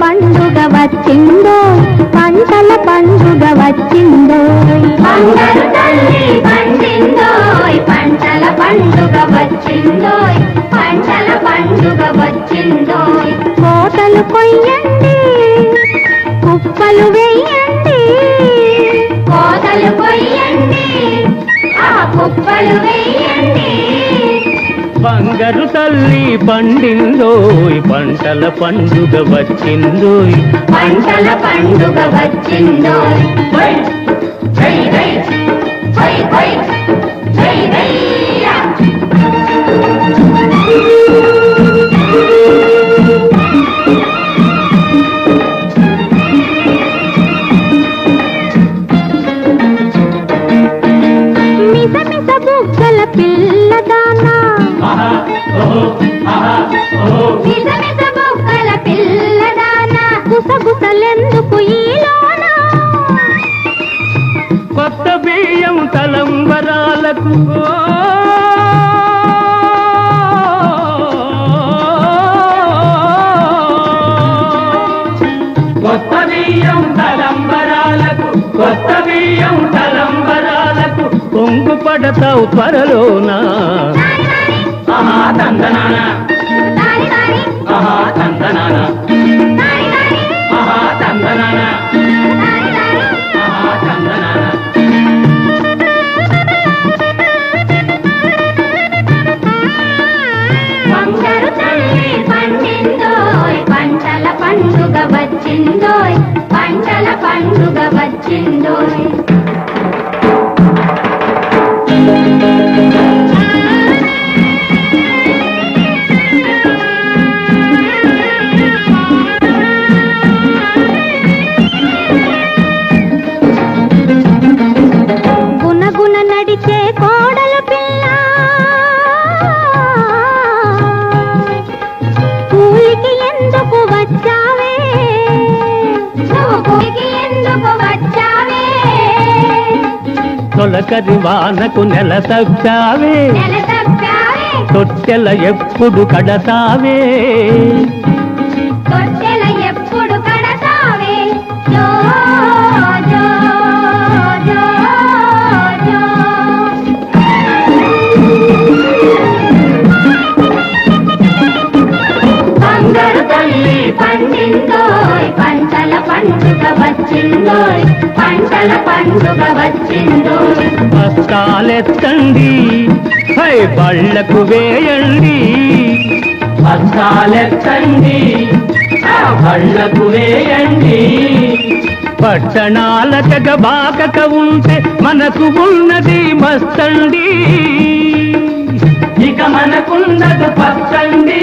పండుగ వచ్చిందో పంటల పండుగ వచ్చిందో. పంటల పండుగ వచ్చిందోయ్ పంటల పండుగ వచ్చిందోయ్. కోతలు కొయ్యండి కుప్పలు వేయండి. కోతలు కొయ్యండి ఆ కుప్పలు వేయండి. బంగారు తల్లి పండిందోయ్ పంటల పండుగ వచ్చిందోయ్. పంటల పండుగ వచ్చిందోయ్. పిల్లదానా బొక్కల పిల్లదానా గుసగుసలెందుకు కొత్త బియ్యం తలంబరాలకు కొత్త బియ్యం తలంబరాలకు కొత్త బియ్యం తలంబరాలకు కొంగు పడతావు త్వరలోనా? ఆహా తందనానా దారి దారి. ఆహా తందనానా దారి దారి. ఆహా తందనానా దారి దారి. ఆహా తందనానా బంగారు తల్లి పండిందోయ్ పంటల పండుగ వచ్చిందోయ్ పంటల పండుగ వచ్చిందోయ్. తొలకరి వానకు నెల తప్పావే తొట్టెల ఎప్పుడు కడతావే. తొట్టెల పంటల పండుగ వచ్చిందోయ్. పంటల పండుగ వచ్చిందోయ్ బస్తాలెత్తండి. హై బళ్ళకు వేయండి. బస్తాలెత్తండి. బళ్ళకు వేయండి. పట్టణాల తెగ బాకక ఉంటే మనకు ఉన్నది మస్తండి. ఇక మనకున్నది పచ్చండి